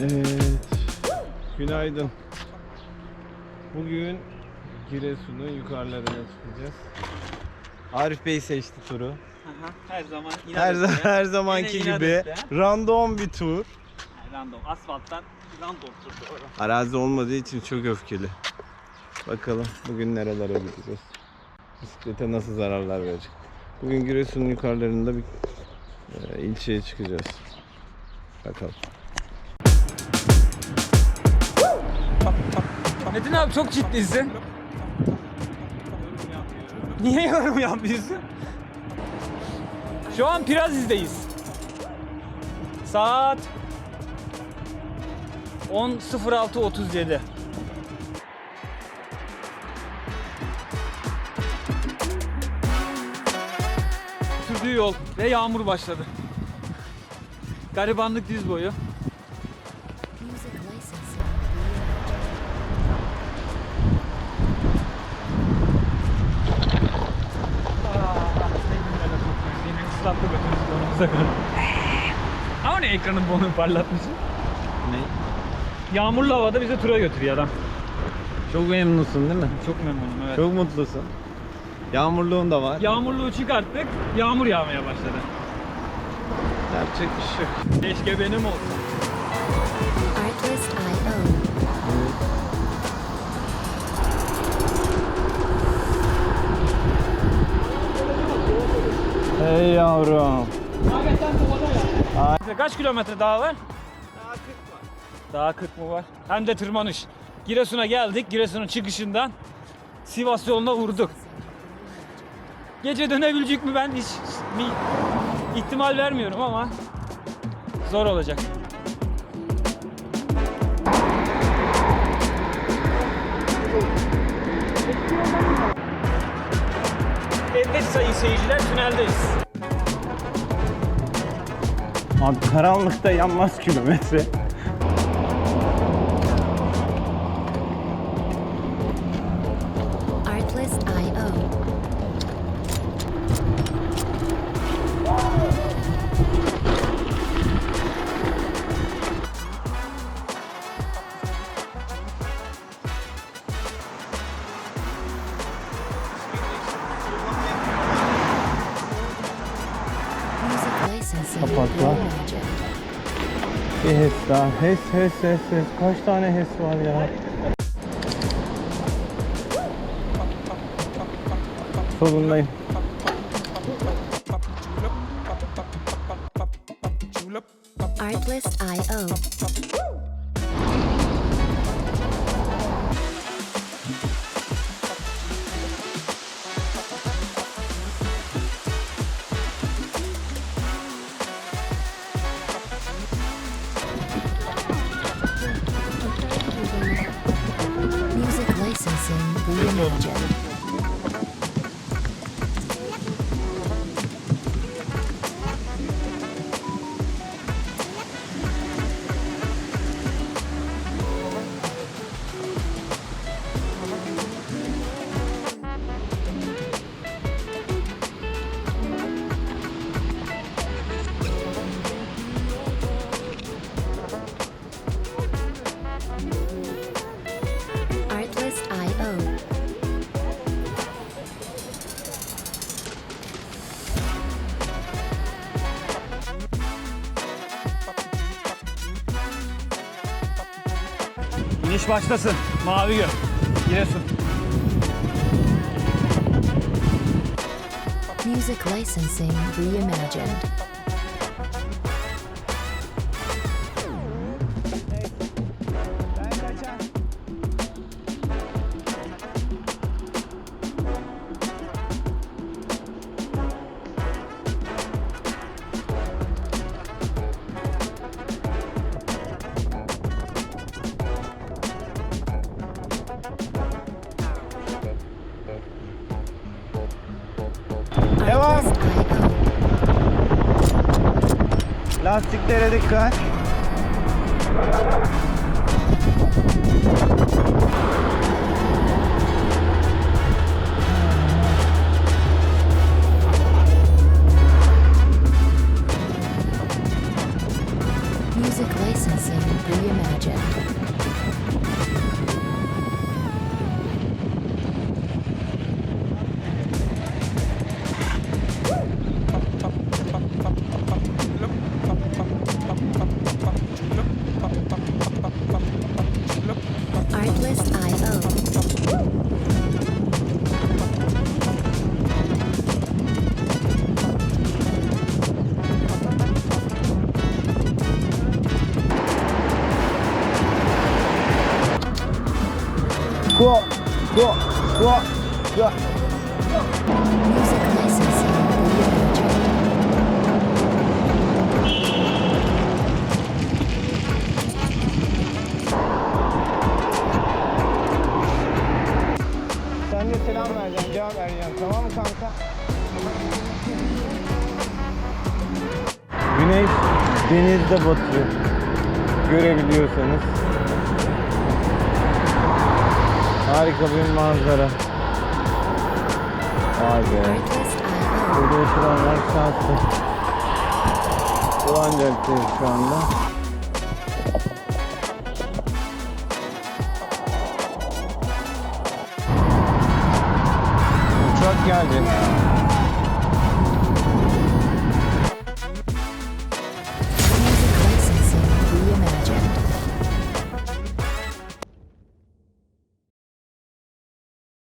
Evet. Günaydın. Bugün Giresun'un yukarılarına çıkacağız. Arif Bey seçti turu. Her zaman inat Her, etti. her zamanki Yine inat gibi etti. random bir tur. Random. Asfalttan random turdu orası. Arazi olmadığı için çok öfkeli. Bakalım bugün nerelere gideceğiz. Bisiklete nasıl zararlar verecek. Bugün Giresun'un yukarılarında bir e, ilçeye çıkacağız. Bakalım. Metin abi çok ciddisin. Niye yorum yapıyorsun? Şu an Piraziz'deyiz. Saat 10.06.37. Sürdüğü yol ve yağmur başladı. Garibanlık diz boyu. Kadar. Ama ne ekranın bonuyu parlatmışsın? Ne? Yağmurlu havada bizi tura götürüyor adam. Çok memnunsun değil mi? Çok memnunum evet. Çok mutlusun. Yağmurluğun da var. Yağmurluğu çıkarttık, yağmur yağmaya başladı. Yapacak bir şey yok. Keşke benim olsa. Hey yavrum. Kaç kilometre daha var? Daha 40 mı var? Hem de tırmanış. Giresun'a geldik. Giresun'un çıkışından Sivas yoluna vurduk. Gece dönebilecek mi ben hiç bir ihtimal vermiyorum ama zor olacak. Evet sayın seyirciler tüneldeyiz. Abi karanlıkta yanmaz kilometre. Reimagined. Bir HES daha. HES, HES, HES, HES. Kaç tane HES var ya? Solundayım. Artlist.io. licensing İniş başlasın. Mavi göl. Giresun. Music licensing reimagined. Lastiklere dikkat. Music licensing Reimagined. Go, go, go, go. Sen de selam vereceksin, cevap vereceksin. Tamam mı kanka? Güneş denizde batıyor. Görebiliyorsanız. Harika bir manzara. Vay be. Burada oturanlar şanslı. Cadde'deyiz şu anda. Uçak geldi.